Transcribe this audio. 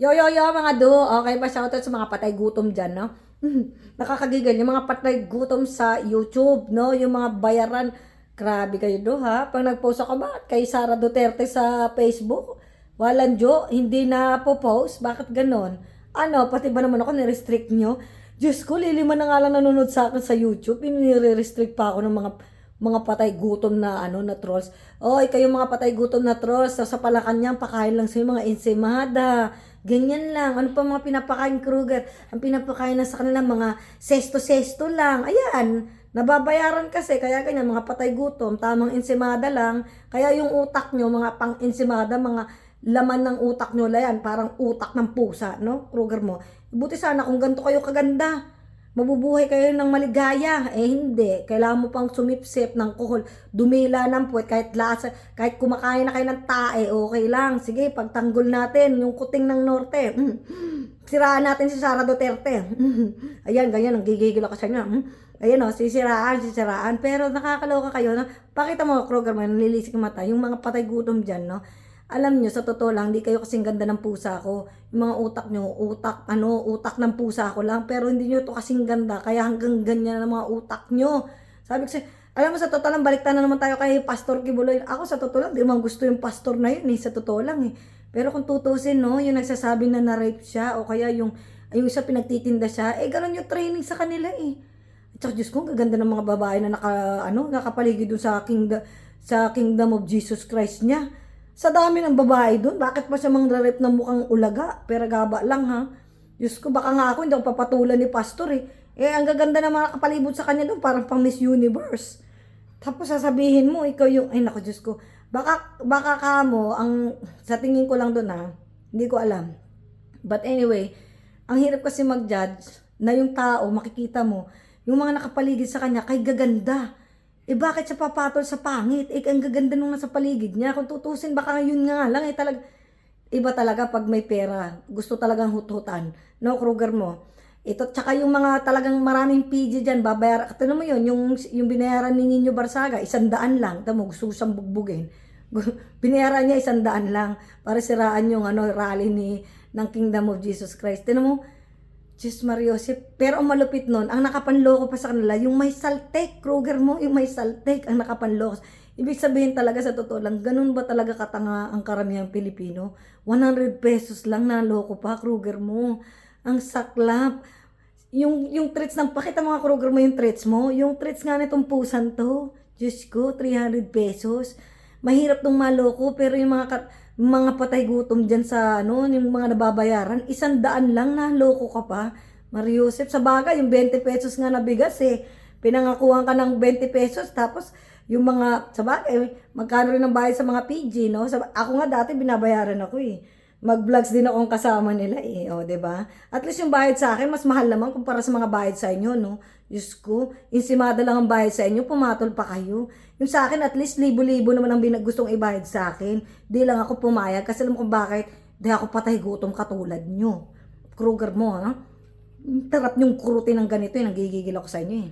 Yo, yo, yo, mga do. Okay ba? Shoutout sa mga patay gutom dyan, no? Nakakagigal. Yung mga patay gutom sa YouTube, no? Yung mga bayaran. Grabe kayo do, ha? Pag nag-post ako, bakit kay Sara Duterte sa Facebook? Walang jo, hindi na po post. Bakit ganon? Ano, pati ba naman ako ni-restrict nyo? Diyos ko, lilima na nga lang nanonood sa akin sa YouTube. Inire-restrict pa ako ng mga mga patay gutom na ano na trolls. Oy, kayo mga patay gutom na trolls, sa, sa palakanyang pakain lang sa mga ensimada. Ganyan lang. Ano pa mga pinapakain Kruger? Ang pinapakain na sa kanila mga sesto-sesto lang. Ayan. Nababayaran kasi, kaya ganyan, mga patay gutom, tamang ensimada lang. Kaya yung utak nyo, mga pang ensimada, mga laman ng utak nyo la yan, parang utak ng pusa, no? Kruger mo. Buti sana kung ganito kayo kaganda mabubuhay kayo ng maligaya. Eh hindi, kailangan mo pang sumipsip ng kuhol, dumila ng puwet, kahit lasa, kahit kumakain na kayo ng tae, okay lang. Sige, pagtanggol natin yung kuting ng norte. Mm. Siraan natin si Sara Duterte. Mm. Ayan, ganyan, ang gigigil ako sa inyo. Mm. Ayan o, sisiraan, sisiraan. Pero nakakaloka kayo, no? Pakita mo, Kroger, man, nililisik mata. Yung mga patay gutom dyan, no? Alam nyo, sa totoo lang, hindi kayo kasing ganda ng pusa ko. Yung mga utak nyo, utak, ano, utak ng pusa ko lang. Pero hindi nyo to kasing ganda. Kaya hanggang ganyan ang mga utak nyo. Sabi ko alam mo, sa totoo lang, baliktad na naman tayo kay Pastor Kibuloy. Ako sa totoo lang, di man gusto yung pastor na yun, eh, sa totoo lang eh. Pero kung tutusin, no, yung nagsasabi na na-rape siya, o kaya yung, yung isa pinagtitinda siya, eh, ganun yung training sa kanila eh. At saka, Diyos ko, gaganda ng mga babae na naka, ano, nakapaligid doon sa, kingdom, sa kingdom of Jesus Christ niya. Sa dami ng babae doon, bakit pa siya mangrarep ng mukhang ulaga? Pero gaba lang ha. Diyos ko, baka nga ako hindi ako papatulan ni pastor eh. Eh, ang gaganda na mga kapalibot sa kanya doon, parang pang Miss Universe. Tapos sasabihin mo, ikaw yung, ay naku Diyos ko, baka, baka ka mo, ang, sa tingin ko lang doon ha, hindi ko alam. But anyway, ang hirap kasi mag-judge na yung tao, makikita mo, yung mga nakapaligid sa kanya, kay gaganda. Eh bakit siya papatol sa pangit? Eh ang gaganda nung nasa paligid niya. Kung tutusin baka yun nga lang eh talaga iba talaga pag may pera. Gusto talagang hut-hutan. No, Kruger mo. Ito, tsaka yung mga talagang maraming PG dyan, babayar. Tignan mo yun, yung, yung binayaran ni Nino Barsaga, isang daan lang. Tamo, gusto siyang bugbugin. binayaran niya isang daan lang para siraan yung ano, rally ni, ng Kingdom of Jesus Christ. Tignan mo, Diyos Mariosip. Pero ang malupit nun, ang nakapanloko pa sa kanila, yung may saltek, Kruger mo, yung may saltek, ang nakapanloko. Ibig sabihin talaga sa totoo lang, ganun ba talaga katanga ang karamihang Pilipino? 100 pesos lang naloko pa, Kruger mo. Ang saklap. Yung, yung treats ng, pakita mga Kruger mo yung treats mo. Yung treats nga nitong pusan to, Diyos ko, 300 pesos. Mahirap tong maloko, pero yung mga kat, mga patay gutom dyan sa ano, yung mga nababayaran, isang daan lang na loko ka pa. Mariusep, sa bagay, yung 20 pesos nga na bigas eh. Pinangakuhan ka ng 20 pesos, tapos yung mga, sa bagay, magkano rin ang bayad sa mga PG, no? Sa, ako nga dati binabayaran ako eh. Mag-vlogs din akong kasama nila eh, o, oh, 'di ba? At least yung bayad sa akin mas mahal naman kumpara sa mga bayad sa inyo, no? Diyos ko, insimada lang ang bayad sa inyo, pumatol pa kayo. Yung sa akin, at least libo-libo naman ang binag gustong ibayad sa akin. Di lang ako pumayag kasi alam kung bakit, di ako patay gutom katulad nyo. Kruger mo, ha? Tarap nyong kurutin ng ganito, eh, nagigigil ako sa inyo eh.